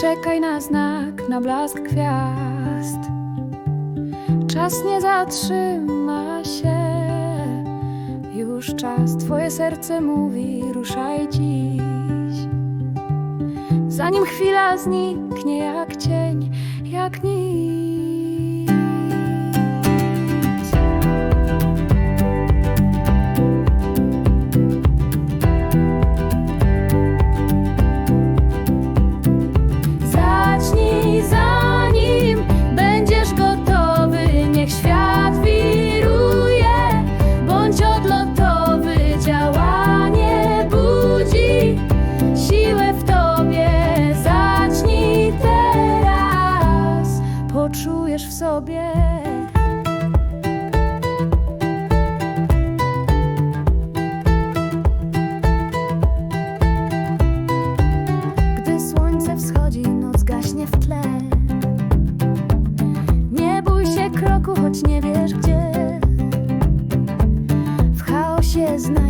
czekaj na znak, na blask gwiazd. Czas nie zatrzyma się, już czas. Twoje serce mówi, ruszaj dziś. Zanim chwila zniknie jak cień, jak nic. Gdy słońce wschodzi, noc gaśnie w tle. Nie bój się kroku, choć nie wiesz gdzie. W chaosie znajdziesz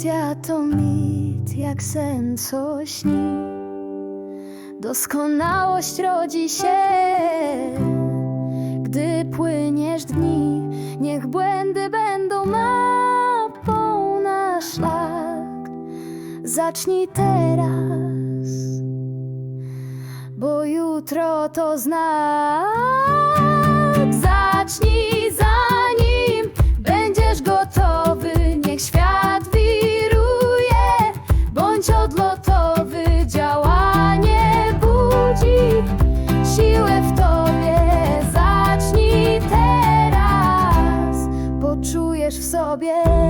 To mit, jak sen co śni. Doskonałość rodzi się, gdy płyniesz dni. Niech błędy będą mapą na szlak. Zacznij teraz, bo jutro to znak. Zacznij 告别